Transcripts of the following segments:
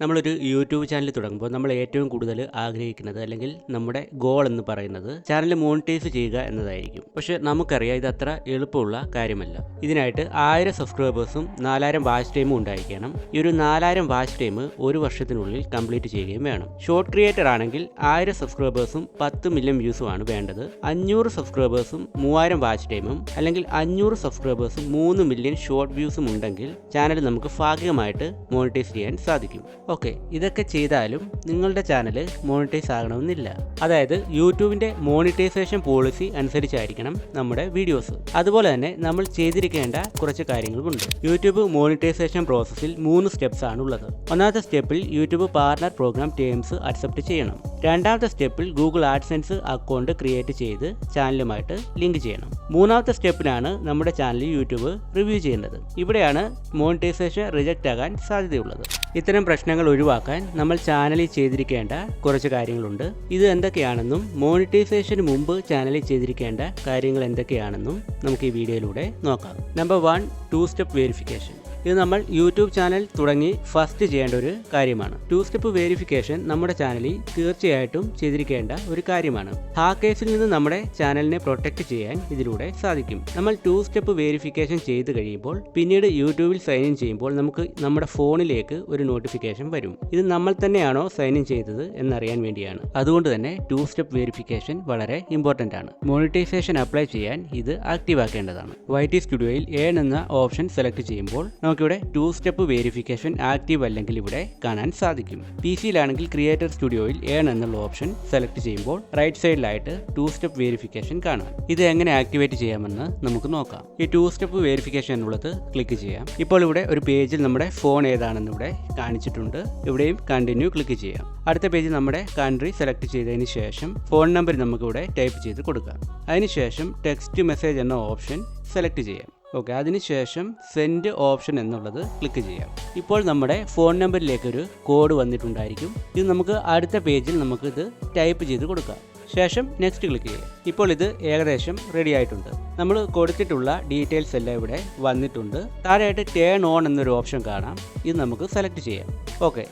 നമ്മളൊരു YouTube channel തുടങ്ങുമ്പോൾ നമ്മൾ ഏറ്റവും കൂടുതൽ ആഗ്രഹിക്കുന്നത് അല്ലെങ്കിൽ നമ്മുടെ ഗോൾ എന്ന് പറയുന്നത് ചാനൽ മോണിറ്റൈസ് ചെയ്യുക എന്നതായിരിക്കും. പക്ഷെ നമുക്കറിയാം ഇത് അത്ര എളുപ്പമുള്ള കാര്യമല്ല. ഇതിനായിട്ട് ആയിരം സബ്സ്ക്രൈബേഴ്സും നാലായിരം വാച്ച് ടൈമും ഉണ്ടായിരിക്കണം. ഈ ഒരു നാലായിരം വാച്ച് ടൈം ഒരു വർഷത്തിനുള്ളിൽ കംപ്ലീറ്റ് ചെയ്യുകയും വേണം. ഷോർട്ട് ക്രിയേറ്റർ ആണെങ്കിൽ ആയിരം സബ്സ്ക്രൈബേഴ്സും പത്ത് മില്യൺ വ്യൂസും ആണ് വേണ്ടത്. അഞ്ഞൂറ് സബ്സ്ക്രൈബേഴ്സും മൂവായിരം വാച്ച് ടൈമും അല്ലെങ്കിൽ അഞ്ഞൂറ് സബ്സ്ക്രൈബേഴ്സും മൂന്ന് മില്യൺ ഷോർട്ട് വ്യൂസും ഉണ്ടെങ്കിൽ ചാനൽ നമുക്ക് ഭാഗികമായിട്ട് മോണിറ്റൈസ് ചെയ്യാൻ സാധിക്കും. ഓക്കെ ഇതൊക്കെ ചെയ്താലും നിങ്ങളുടെ ചാനൽ മോണിറ്റൈസ് ആകണമെന്നില്ല. അതായത് യൂട്യൂബിന്റെ മോണിറ്റൈസേഷൻ പോളിസി അനുസരിച്ചായിരിക്കണം നമ്മുടെ വീഡിയോസ് അതുപോലെ തന്നെ നമ്മൾ ചെയ്തിരിക്കേണ്ട കുറച്ച് കാര്യങ്ങളുമുണ്ട്. യൂട്യൂബ് മോണിറ്റൈസേഷൻ പ്രോസസ്സിൽ മൂന്ന് സ്റ്റെപ്സ് ആണ് ഉള്ളത് ഒന്നാമത്തെ സ്റ്റെപ്പിൽ YouTube partner program terms accept ചെയ്യണം. രണ്ടാമത്തെ സ്റ്റെപ്പിൽ ഗൂഗിൾ ആഡ്സെൻസ് അക്കൗണ്ട് ക്രിയേറ്റ് ചെയ്ത് ചാനലുമായിട്ട് ലിങ്ക് ചെയ്യണം. മൂന്നാമത്തെ സ്റ്റെപ്പിലാണ് നമ്മുടെ ചാനൽ യൂട്യൂബ് റിവ്യൂ ചെയ്യേണ്ടത്. ഇവിടെയാണ് മോണിറ്റൈസേഷൻ റിജക്റ്റ് ആകാൻ സാധ്യതയുള്ളത്. ഇത്തരം പ്രശ്നങ്ങൾ ഒഴിവാക്കാൻ നമ്മൾ ചാനലിൽ ചെയ്തിരിക്കേണ്ട കുറച്ച് കാര്യങ്ങളുണ്ട്. ഇത് എന്തൊക്കെയാണെന്നും മോണിറ്റൈസേഷന് മുമ്പ് ചാനലിൽ ചെയ്തിരിക്കേണ്ട കാര്യങ്ങൾ എന്തൊക്കെയാണെന്നും നമുക്ക് ഈ വീഡിയോയിലൂടെ നോക്കാം. Number one two step verification ഇത് നമ്മൾ യൂട്യൂബ് ചാനൽ തുടങ്ങി ഫസ്റ്റ് ചെയ്യേണ്ട ഒരു കാര്യമാണ്. ടു സ്റ്റെപ്പ് വെരിഫിക്കേഷൻ നമ്മുടെ ചാനലിൽ തീർച്ചയായിട്ടും ചെയ്തിരിക്കേണ്ട ഒരു കാര്യമാണ്. ഹാക്കേഴ്സിൽ നിന്ന് നമ്മുടെ ചാനലിനെ പ്രൊട്ടക്ട് ചെയ്യാൻ ഇതിലൂടെ സാധിക്കും. നമ്മൾ ടു സ്റ്റെപ്പ് വെരിഫിക്കേഷൻ ചെയ്ത് കഴിയുമ്പോൾ പിന്നീട് യൂട്യൂബിൽ സൈൻ ഇൻ ചെയ്യുമ്പോൾ നമുക്ക് നമ്മുടെ ഫോണിലേക്ക് ഒരു നോട്ടിഫിക്കേഷൻ വരും. ഇത് നമ്മൾ തന്നെയാണോ സൈൻ ഇൻ ചെയ്തത് എന്നറിയാൻ വേണ്ടിയാണ്. അതുകൊണ്ട് തന്നെ ടു സ്റ്റെപ്പ് വെരിഫിക്കേഷൻ വളരെ ഇമ്പോർട്ടന്റ് ആണ്. മോണിറ്റൈസേഷൻ അപ്ലൈ ചെയ്യാൻ ഇത് ആക്റ്റീവ് ആക്കേണ്ടതാണ്. വൈ ടി സ്റ്റുഡിയോയിൽ ഏൺ എന്ന ഓപ്ഷൻ സെലക്ട് ചെയ്യുമ്പോൾ നമുക്കിവിടെ ടു സ്റ്റെപ്പ് വേരിഫിക്കേഷൻ ആക്റ്റീവ് അല്ലെങ്കിൽ ഇവിടെ കാണാൻ സാധിക്കും. പി സിയിലാണെങ്കിൽ ക്രിയേറ്റർ സ്റ്റുഡിയോയിൽ ഏൺ എന്നുള്ള ഓപ്ഷൻ സെലക്ട് ചെയ്യുമ്പോൾ റൈറ്റ് സൈഡിലായിട്ട് ടു സ്റ്റെപ്പ് വേരിഫിക്കേഷൻ കാണാം. ഇത് എങ്ങനെ ആക്ടിവേറ്റ് ചെയ്യാമെന്ന് നമുക്ക് നോക്കാം. ഈ ടു സ്റ്റെപ്പ് വേരിഫിക്കേഷൻ എന്നുള്ളത് ക്ലിക്ക് ചെയ്യാം. ഇപ്പോൾ ഇവിടെ ഒരു പേജിൽ നമ്മുടെ ഫോൺ ഏതാണെന്ന് ഇവിടെ കാണിച്ചിട്ടുണ്ട്. ഇവിടെയും കണ്ടിന്യൂ ക്ലിക്ക് ചെയ്യാം. അടുത്ത പേജ് നമ്മുടെ കൺട്രി സെലക്ട് ചെയ്തതിന് ശേഷം ഫോൺ നമ്പർ നമുക്കിവിടെ ടൈപ്പ് ചെയ്ത് കൊടുക്കാം. അതിനുശേഷം ടെക്സ്റ്റ് മെസ്സേജ് എന്ന ഓപ്ഷൻ സെലക്ട് ചെയ്യാം. ഓക്കെ അതിനുശേഷം സെൻഡ് ഓപ്ഷൻ എന്നുള്ളത് ക്ലിക്ക് ചെയ്യാം. ഇപ്പോൾ നമ്മുടെ ഫോൺ നമ്പറിലേക്ക് ഒരു കോഡ് വന്നിട്ടുണ്ടായിരിക്കും. ഇത് നമുക്ക് അടുത്ത പേജിൽ നമുക്ക് ഇത് ടൈപ്പ് ചെയ്ത് കൊടുക്കാം. ശേഷം നെക്സ്റ്റ് ക്ലിക്ക് ചെയ്യാം. ഇപ്പോൾ ഇത് ഏകദേശം റെഡി ആയിട്ടുണ്ട്. നമ്മൾ കൊടുത്തിട്ടുള്ള ഡീറ്റെയിൽസ് എല്ലാം ഇവിടെ വന്നിട്ടുണ്ട്. താഴെയായിട്ട് ടേൺ ഓൺ എന്നൊരു ഓപ്ഷൻ കാണാം. ഇത് നമുക്ക് സെലക്ട് ചെയ്യാം. ഓക്കെ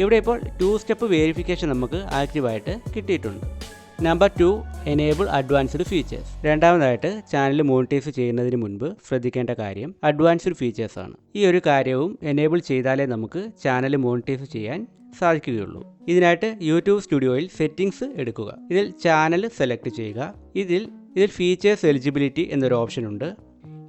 ഇവിടെ ഇപ്പോൾ ടു സ്റ്റെപ്പ് വെരിഫിക്കേഷൻ നമുക്ക് ആക്റ്റീവായിട്ട് കിട്ടിയിട്ടുണ്ട്. Number two enable advanced features രണ്ടാമതായിട്ട് ചാനൽ മോണിറ്റൈസ് ചെയ്യുന്നതിന് മുൻപ് ശ്രദ്ധിക്കേണ്ട കാര്യം അഡ്വാൻസ്ഡ് ഫീച്ചേഴ്സ് ആണ്. ഈ ഒരു കാര്യവും എനേബിൾ ചെയ്താലേ നമുക്ക് ചാനൽ മോണിറ്റൈസ് ചെയ്യാൻ സാധിക്കുകയുള്ളൂ. ഇതിനായിട്ട് യൂട്യൂബ് സ്റ്റുഡിയോയിൽ സെറ്റിംഗ്സ് എടുക്കുക. ഇതിൽ ചാനൽ സെലക്ട് ചെയ്യുക. ഇതിൽ ഇതിൽ ഫീച്ചേഴ്സ് എലിജിബിലിറ്റി എന്നൊരു ഓപ്ഷൻ ഉണ്ട്.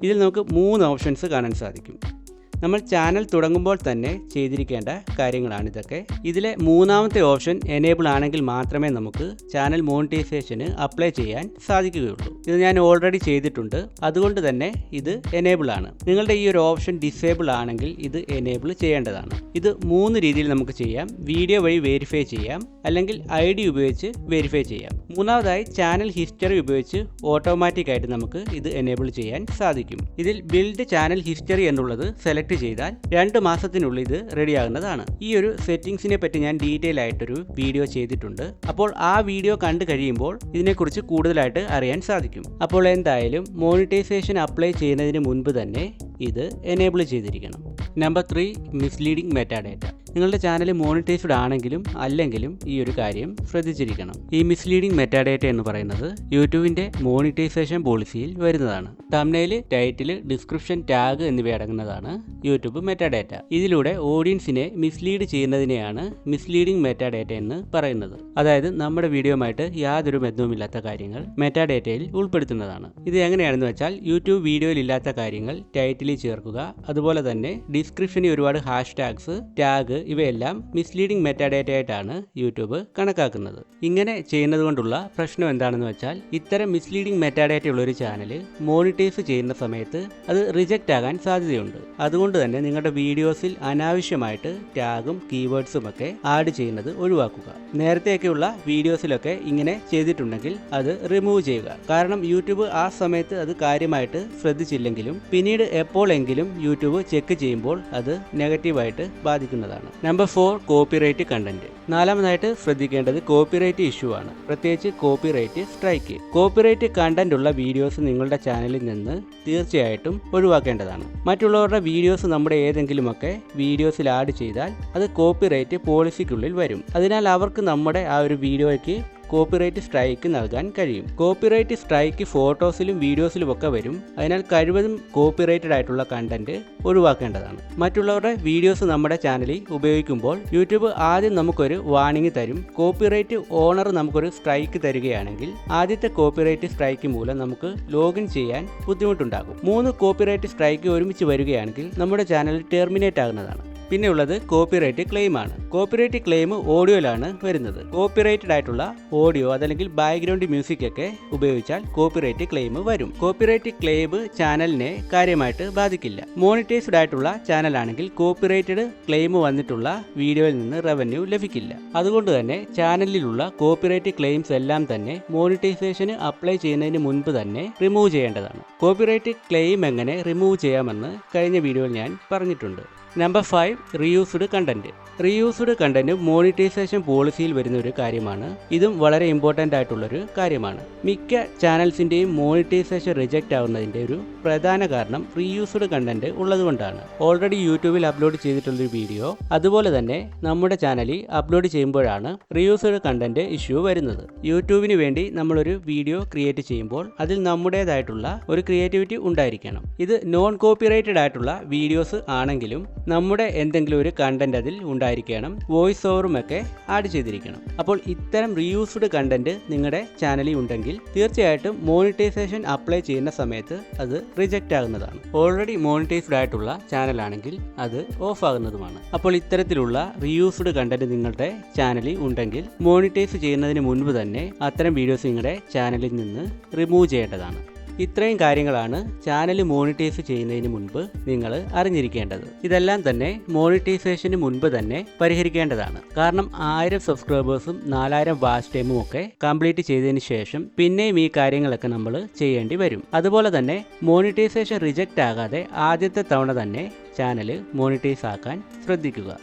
ഇതിൽ നമുക്ക് മൂന്ന് ഓപ്ഷൻസ് കാണാൻ സാധിക്കും. നമ്മൾ ചാനൽ തുടങ്ങുമ്പോൾ തന്നെ ചെയ്തിരിക്കേണ്ട കാര്യങ്ങളാണ് ഇതൊക്കെ. ഇതിലെ മൂന്നാമത്തെ ഓപ്ഷൻ എനേബിൾ ആണെങ്കിൽ മാത്രമേ നമുക്ക് ചാനൽ മോണിറ്റൈസേഷന് അപ്ലൈ ചെയ്യാൻ സാധിക്കുകയുള്ളൂ. ഇത് ഞാൻ ഓൾറെഡി ചെയ്തിട്ടുണ്ട്. അതുകൊണ്ട് തന്നെ ഇത് എനേബിൾ ആണ്. നിങ്ങളുടെ ഈ ഒരു ഓപ്ഷൻ ഡിസേബിൾ ആണെങ്കിൽ ഇത് എനേബിൾ ചെയ്യേണ്ടതാണ്. ഇത് മൂന്ന് രീതിയിൽ നമുക്ക് ചെയ്യാം. വീഡിയോ വഴി വെരിഫൈ ചെയ്യാം. അല്ലെങ്കിൽ ഐ ഡി ഉപയോഗിച്ച് വെരിഫൈ ചെയ്യാം. മൂന്നാമതായി ചാനൽ ഹിസ്റ്ററി ഉപയോഗിച്ച് ഓട്ടോമാറ്റിക് ആയിട്ട് നമുക്ക് ഇത് എനേബിൾ ചെയ്യാൻ സാധിക്കും. ഇതിൽ ബിൽഡ് ചാനൽ ഹിസ്റ്ററി എന്നുള്ളത് സെലക്ട് ചെയ്താൽ രണ്ട് മാസത്തിനുള്ളിൽ ഇത് റെഡിയാകുന്നതാണ്. ഈ ഒരു സെറ്റിംഗ്സിനെ പറ്റി ഞാൻ ഡീറ്റെയിൽ ആയിട്ടൊരു വീഡിയോ ചെയ്തിട്ടുണ്ട്. അപ്പോൾ ആ വീഡിയോ കണ്ടു കഴിയുമ്പോൾ ഇതിനെക്കുറിച്ച് കൂടുതലായിട്ട് അറിയാൻ സാധിക്കും. അപ്പോൾ എന്തായാലും മോണിറ്റൈസേഷൻ അപ്ലൈ ചെയ്യുന്നതിന് മുൻപ് തന്നെ ഇത് എനേബിൾ ചെയ്തിരിക്കണം. Number three misleading metadata. നിങ്ങളുടെ ചാനൽ മോണിറ്റൈസ്ഡ് ആണെങ്കിലും അല്ലെങ്കിലും ഈ ഒരു കാര്യം ശ്രദ്ധിച്ചിരിക്കണം. ഈ മിസ്ലീഡിംഗ് മെറ്റാഡേറ്റ എന്ന് പറയുന്നത് യൂട്യൂബിന്റെ മോണിറ്റൈസേഷൻ പോളിസിയിൽ വരുന്നതാണ്. തമ്നയിൽ ടൈറ്റിൽ ഡിസ്ക്രിപ്ഷൻ ടാഗ് എന്നിവ അടങ്ങുന്നതാണ് യൂട്യൂബ് മെറ്റാഡേറ്റ ഇതിലൂടെ ഓഡിയൻസിനെ മിസ്ലീഡ് ചെയ്യുന്നതിനെയാണ് മിസ്ലീഡിംഗ് മെറ്റാഡേറ്റ എന്ന് പറയുന്നത്. അതായത് നമ്മുടെ വീഡിയോയുമായിട്ട് യാതൊരു ബന്ധവുമില്ലാത്ത കാര്യങ്ങൾ മെറ്റാഡേറ്റയിൽ ഉൾപ്പെടുത്തുന്നതാണ്. ഇത് എങ്ങനെയാണെന്ന് വെച്ചാൽ യൂട്യൂബ് വീഡിയോയിൽ ഇല്ലാത്ത കാര്യങ്ങൾ ടൈറ്റിലിൽ ചേർക്കുക. അതുപോലെ തന്നെ ഡിസ്ക്രിപ്ഷനിൽ ഒരുപാട് ഹാഷ്ടാഗ്സ് ടാഗ് ഇവയെല്ലാം മിസ്ലീഡിംഗ് മെറ്റാഡേറ്റ ആയിട്ടാണ് യൂട്യൂബ് കണക്കാക്കുന്നത്. ഇങ്ങനെ ചെയ്യുന്നത് കൊണ്ടുള്ള പ്രശ്നം എന്താണെന്ന് വെച്ചാൽ ഇത്തരം മിസ്ലീഡിംഗ് മെറ്റാഡേറ്റ ഉള്ള ഒരു ചാനൽ മോണിറ്റൈസ് ചെയ്യുന്ന സമയത്ത് അത് റിജക്റ്റ് ആകാൻ സാധ്യതയുണ്ട്. അതുകൊണ്ട് തന്നെ നിങ്ങളുടെ വീഡിയോസിൽ അനാവശ്യമായിട്ട് ടാഗും കീവേഡ്സും ഒക്കെ ആഡ് ചെയ്യുന്നത് ഒഴിവാക്കുക. നേരത്തെയൊക്കെയുള്ള വീഡിയോസിലൊക്കെ ഇങ്ങനെ ചെയ്തിട്ടുണ്ടെങ്കിൽ അത് റിമൂവ് ചെയ്യുക. കാരണം യൂട്യൂബ് ആ സമയത്ത് അത് കാര്യമായിട്ട് ശ്രദ്ധിച്ചില്ലെങ്കിലും പിന്നീട് എപ്പോഴെങ്കിലും യൂട്യൂബ് ചെക്ക് ചെയ്യുമ്പോൾ അത് നെഗറ്റീവായിട്ട് ബാധിക്കുന്നതാണ്. നമ്പർ ഫോർ കോപ്പിറൈറ്റ് കണ്ടന്റ് നാലാമതായിട്ട് ശ്രദ്ധിക്കേണ്ടത് കോപ്പിറൈറ്റ് ഇഷ്യൂ ആണ്. പ്രത്യേകിച്ച് കോപ്പിറൈറ്റ് സ്ട്രൈക്ക് കോപ്പിറൈറ്റ് കണ്ടന്റ് ഉള്ള വീഡിയോസ് നിങ്ങളുടെ ചാനലിൽ നിന്ന് തീർച്ചയായിട്ടും ഒഴിവാക്കേണ്ടതാണ്. മറ്റുള്ളവരുടെ വീഡിയോസ് നമ്മുടെ ഏതെങ്കിലുമൊക്കെ വീഡിയോസിൽ ആഡ് ചെയ്താൽ അത് കോപ്പിറൈറ്റ് പോളിസിക്കുള്ളിൽ വരും. അതിനാൽ അവർക്ക് നമ്മുടെ ആ ഒരു വീഡിയോയ്ക്ക് കോപ്പിറൈറ്റ് സ്ട്രൈക്ക് നൽകാൻ കഴിയും. കോപ്പിറൈറ്റ് സ്ട്രൈക്ക് ഫോട്ടോസിലും വീഡിയോസിലും ഒക്കെ വരും. അതിനാൽ കഴിവതും കോപ്പിറൈറ്റഡ് ആയിട്ടുള്ള കണ്ടന്റ് ഒഴിവാക്കേണ്ടതാണ്. മറ്റുള്ളവരുടെ വീഡിയോസ് നമ്മുടെ ചാനലിൽ ഉപയോഗിക്കുമ്പോൾ യൂട്യൂബ് ആദ്യം നമുക്കൊരു വാണിംഗ് തരും. കോപ്പിറൈറ്റ് ഓണർ നമുക്കൊരു സ്ട്രൈക്ക് തരികയാണെങ്കിൽ ആദ്യത്തെ കോപ്പിറൈറ്റ് സ്ട്രൈക്ക് മൂലം നമുക്ക് ലോഗിൻ ചെയ്യാൻ ബുദ്ധിമുട്ടുണ്ടാകും. മൂന്ന് കോപ്പിറൈറ്റ് സ്ട്രൈക്ക് ഒരുമിച്ച് വരികയാണെങ്കിൽ നമ്മുടെ ചാനൽ ടെർമിനേറ്റ് ആകുന്നതാണ്. പിന്നെ ഉള്ളത് കോപ്പിറൈറ്റ് ക്ലെയിം ആണ് കോപ്പിറൈറ്റ് ക്ലെയിം ഓഡിയോയിലാണ് വരുന്നത്. കോപ്പിറൈറ്റഡ് ആയിട്ടുള്ള ഓഡിയോ അതല്ലെങ്കിൽ ബാക്ക്ഗ്രൗണ്ട് മ്യൂസിക് ഒക്കെ ഉപയോഗിച്ചാൽ കോപ്പിറൈറ്റ് ക്ലെയിം വരും. കോപ്പിറൈറ്റ് ക്ലെയിം ചാനലിനെ കാര്യമായിട്ട് ബാധിക്കില്ല. മോണിറ്റൈസ്ഡ് ആയിട്ടുള്ള ചാനലാണെങ്കിൽ കോപ്പിറൈറ്റഡ് ക്ലെയിം വന്നിട്ടുള്ള വീഡിയോയിൽ നിന്ന് റവന്യൂ ലഭിക്കില്ല. അതുകൊണ്ട് തന്നെ ചാനലിലുള്ള കോപ്പിറൈറ്റ് ക്ലെയിംസ് എല്ലാം തന്നെ മോണിറ്റൈസേഷന് അപ്ലൈ ചെയ്യുന്നതിന് മുൻപ് തന്നെ റിമൂവ് ചെയ്യേണ്ടതാണ്. കോപ്പിറൈറ്റ് ക്ലെയിം എങ്ങനെ റിമൂവ് ചെയ്യാമെന്ന് കഴിഞ്ഞ വീഡിയോയിൽ ഞാൻ പറഞ്ഞിട്ടുണ്ട്. Number five reused content reused content monetisation പോളിസിയിൽ വരുന്ന ഒരു കാര്യമാണ്. ഇതും വളരെ ഇമ്പോർട്ടന്റ് ആയിട്ടുള്ളൊരു കാര്യമാണ്. മിക്ക ചാനൽസിന്റെയും മോണിറ്റൈസേഷൻ റിജക്റ്റ് ആവുന്നതിന്റെ ഒരു പ്രധാന കാരണം റീയൂസ്ഡ് കണ്ടന്റ് ഉള്ളതുകൊണ്ടാണ്. ഓൾറെഡി യൂട്യൂബിൽ അപ്ലോഡ് ചെയ്തിട്ടുള്ളൊരു വീഡിയോ അതുപോലെ തന്നെ നമ്മുടെ ചാനലിൽ അപ്ലോഡ് ചെയ്യുമ്പോഴാണ് റീയൂസ്ഡ് കണ്ടന്റ് ഇഷ്യൂ വരുന്നത്. യൂട്യൂബിന് വേണ്ടി നമ്മളൊരു വീഡിയോ ക്രിയേറ്റ് ചെയ്യുമ്പോൾ അതിൽ നമ്മുടേതായിട്ടുള്ള ഒരു ക്രിയേറ്റിവിറ്റി ഉണ്ടായിരിക്കണം. ഇത് നോൺ കോപ്പിറൈറ്റഡ് ആയിട്ടുള്ള വീഡിയോസ് ആണെങ്കിലും നമ്മുടെ എന്തെങ്കിലും ഒരു കണ്ടന്റ് അതിൽ ഉണ്ടായിരിക്കണം വോയിസ് ഓവറും ഒക്കെ ആഡ് ചെയ്തിരിക്കണം. അപ്പോൾ ഇത്തരം റീയൂസ്ഡ് കണ്ടന്റ് നിങ്ങളുടെ ചാനലിൽ ഉണ്ടെങ്കിൽ തീർച്ചയായിട്ടും മോണിറ്റൈസേഷൻ അപ്ലൈ ചെയ്യുന്ന സമയത്ത് അത് റിജക്റ്റ് ആകുന്നതാണ്. ഓൾറെഡി മോണിറ്റൈസ്ഡ് ആയിട്ടുള്ള ചാനലാണെങ്കിൽ അത് ഓഫ് ആകുന്നതുമാണ്. അപ്പോൾ ഇത്തരത്തിലുള്ള റീയൂസ്ഡ് കണ്ടന്റ് നിങ്ങളുടെ ചാനലിൽ ഉണ്ടെങ്കിൽ മോണിറ്റൈസ് ചെയ്യുന്നതിന് മുൻപ് തന്നെ അത്തരം വീഡിയോസ് നിങ്ങളുടെ ചാനലിൽ നിന്ന് റിമൂവ് ചെയ്യേണ്ടതാണ്. ഇത്രയും കാര്യങ്ങളാണ് ചാനൽ മോണിറ്റൈസ് ചെയ്യുന്നതിന് മുൻപ് നിങ്ങൾ അറിഞ്ഞിരിക്കേണ്ടത്. ഇതെല്ലാം തന്നെ മോണിറ്റൈസേഷന് മുൻപ് തന്നെ പരിഹരിക്കേണ്ടതാണ്. കാരണം ആയിരം സബ്സ്ക്രൈബേഴ്സും നാലായിരം വാച്ച് ടൈമും ഒക്കെ കംപ്ലീറ്റ് ചെയ്തതിന് ശേഷം പിന്നെയും ഈ കാര്യങ്ങളൊക്കെ നമ്മൾ ചെയ്യേണ്ടി വരും. അതുപോലെ തന്നെ മോണിറ്റൈസേഷൻ റിജക്റ്റ് ആകാതെ ആദ്യത്തെ തവണ തന്നെ ചാനൽ മോണിറ്റൈസ് ആക്കാൻ ശ്രദ്ധിക്കുക.